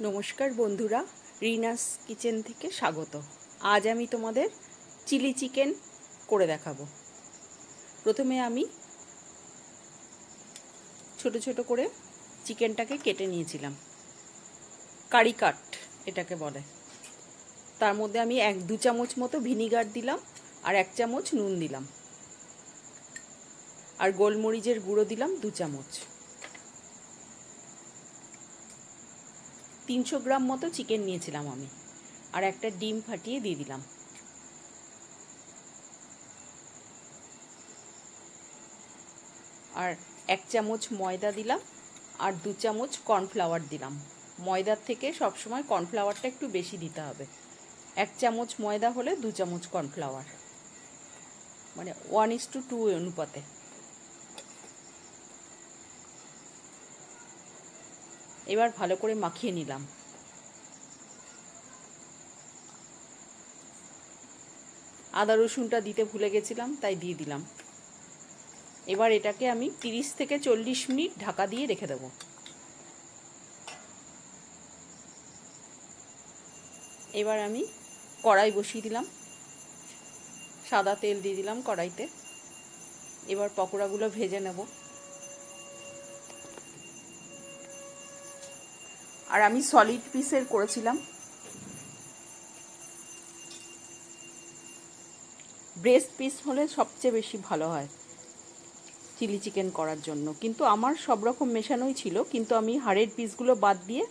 নমস্কার বন্ধুরা, রিনাস কিচেন থেকে স্বাগত। আজ আমি তোমাদের চিলি চিকেন করে দেখাবো। প্রথমে আমি ছোট ছোট করে চিকেনটাকে কেটে নিয়েছিলাম। কারি কাট এটাকে বলে। তার মধ্যে আমি এক দু চামচ মতো ভিনিগার দিলাম আর এক চামচ নুন দিলাম। আর গোলমরিচের গুঁড়ো দিলাম দু চামচ। তিনশো গ্রাম মতো চিকেন নিয়েছিলাম আমি। আর একটা ডিম ফাটিয়ে দিয়ে দিলাম। আর এক চামচ ময়দা দিলাম আর দু চামচ কর্নফ্লাওয়ার দিলাম। ময়দার থেকে সবসময় কর্নফ্লাওয়ারটা একটু বেশি দিতে হবে। এক চামচ ময়দা হলে দু চামচ কর্নফ্লাওয়ার। মানে ওয়ান ইস টু টু অনুপাতে। এবার ভালো করে মাখিয়ে নিলাম। আদা রসুনটা দিতে ভুলে গেছিলাম, তাই দিয়ে দিলাম। এবার এটাকে আমি তিরিশ থেকে চল্লিশ মিনিট ঢাকা দিয়ে রেখে দেব। এবার আমি কড়াই বসিয়ে দিলাম। সাদা তেল দিয়ে দিলাম কড়াইতে। এবার পকোড়াগুলো ভেজে নেব। আর আমি সলিড পিসের করেছিলাম। ব্রেস্ট পিস হলে সবচেয়ে বেশি ভালো হয় চিলি চিকেন করার জন্য। কিন্তু আমার সব রকম মেশানোই ছিল, কিন্তু আমি হাড়ের পিসগুলো বাদ দিয়ে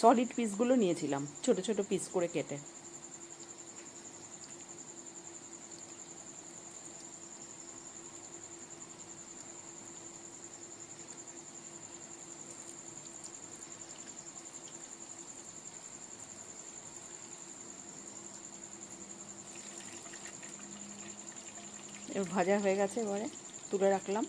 সলিড পিসগুলো নিয়েছিলাম, ছোট ছোট পিস করে কেটে। ভাজা হয়ে গেছে, এবারে তুলে রাখলাম।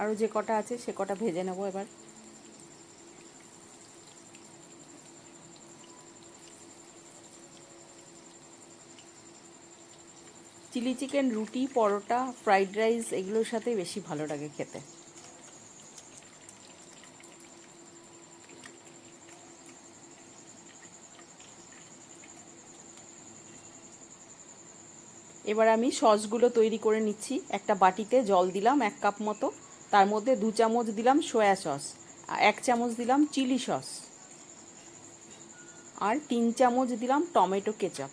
আরও যে কটা আছে, সে কটা ভেজে নেব এবার। চিলি চিকেন, রুটি, পরোটা, ফ্রাইড রাইস, এগুলোর সাথে বেশি ভালো লাগে খেতে। এবার আমি সসগুলো তৈরি করে নিচ্ছি। একটা বাটিতে জল দিলাম এক কাপ মতো। তার মধ্যে দু চামচ দিলাম সয়া সস, এক চামচ দিলাম চিলি সস আর তিন চামচ দিলাম টমেটো কেচাপ।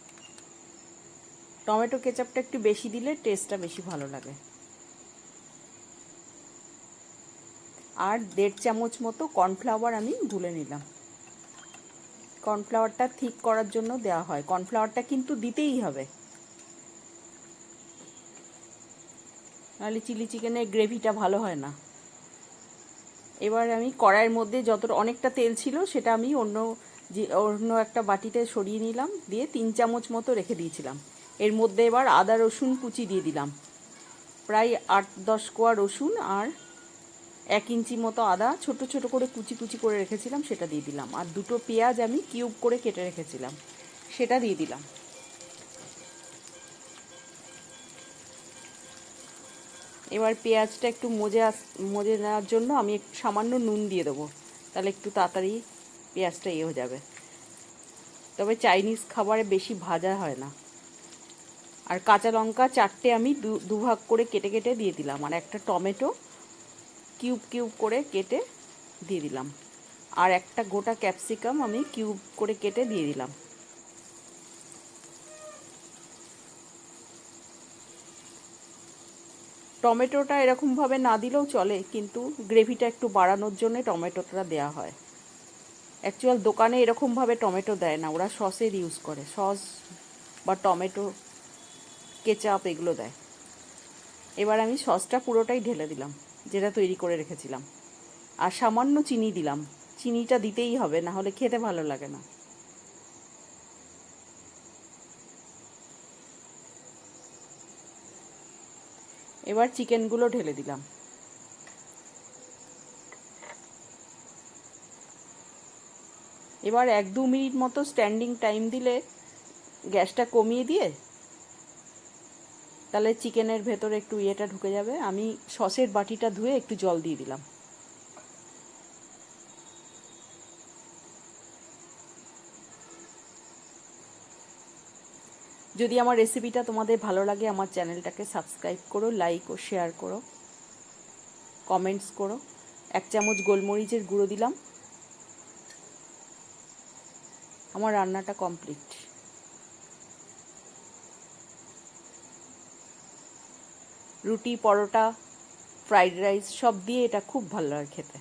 টমেটো কেচাপটা একটু বেশি দিলে টেস্টটা বেশি ভালো লাগে। আর দেড় চামচ মতো কর্নফ্লাওয়ার আমি গুলে নিলাম। কর্নফ্লাওয়ারটা ঠিক করার জন্য দেওয়া হয়। কর্নফ্লাওয়ারটা কিন্তু দিতেই হবে। নাহলে চিলি চিকেনের গ্রেভিটা ভালো হয় না। এবার আমি কড়াইয়ের মধ্যে যত অনেকটা তেল ছিল সেটা আমি অন্য যে, অন্য একটা বাটিতে সরিয়ে নিলাম, দিয়ে তিন চামচ মতো রেখে দিয়েছিলাম। এর মধ্যে এবার আদা, রসুন কুচি দিয়ে দিলাম। প্রায় আট দশ কোয়া রসুন আর এক ইঞ্চি মতো আদা ছোট ছোট করে কুচি কুচি করে রেখেছিলাম, সেটা দিয়ে দিলাম। আর দুটো পেঁয়াজ আমি কিউব করে কেটে রেখেছিলাম, সেটা দিয়ে দিলাম। এবার পেঁয়াজটা একটু মজে আস, মজে নেওয়ার জন্য আমি একটু সামান্য নুন দিয়ে দেবো। তাহলে একটু তাড়াতাড়ি পেঁয়াজটা ইয়ে হয়ে যাবে। তবে চাইনিজ খাবারে বেশি ভাজা হয় না। আর কাঁচা লঙ্কা চারটে আমি দু দুভাগ করে কেটে কেটে দিয়ে দিলাম। আর একটা টমেটো কিউব কিউব করে কেটে দিয়ে দিলাম। আর একটা গোটা ক্যাপসিকাম আমি কিউব করে কেটে দিয়ে দিলাম। টমেটোটা এরকমভাবে না দিলেও চলে, কিন্তু গ্রেভিটা একটু বাড়ানোর জন্য টমেটোটা দেওয়া হয়। অ্যাকচুয়াল দোকানে এরকমভাবে টমেটো দেয় না, ওরা সসের ইউজ করে। সস বা টমেটো, কেচাপ এগুলো দেয়। এবার আমি সসটা পুরোটাই ঢেলে দিলাম, যেটা তৈরি করে রেখেছিলাম। আর সামান্য চিনি দিলাম। চিনিটা দিতেই হবে না হলে খেতে ভালো লাগে না। এবার চিকেনগুলো ঢেলে দিলাম। এবার এক দু মিনিট মতো স্ট্যান্ডিং টাইম দিলে গ্যাসটা কমিয়ে দিয়ে তাহলে চিকেনের ভেতরে একটু ইয়েটা ঢুকে যাবে। আমি সসের বাটিটা ধুয়ে একটু জল দিয়ে দিলাম। যদি আমার রেসিপিটা তোমাদের ভালো লাগে, আমার চ্যানেলটাকে সাবস্ক্রাইব করো লাইক ও শেয়ার করো কমেন্টস করো। এক চামচ গোলমরিচের গুঁড়ো দিলাম। আমার রান্নাটা কমপ্লিট রুটি, পরোটা ফ্রাইড রাইস সব দিয়ে এটা খুব ভালো লাগে খেতে।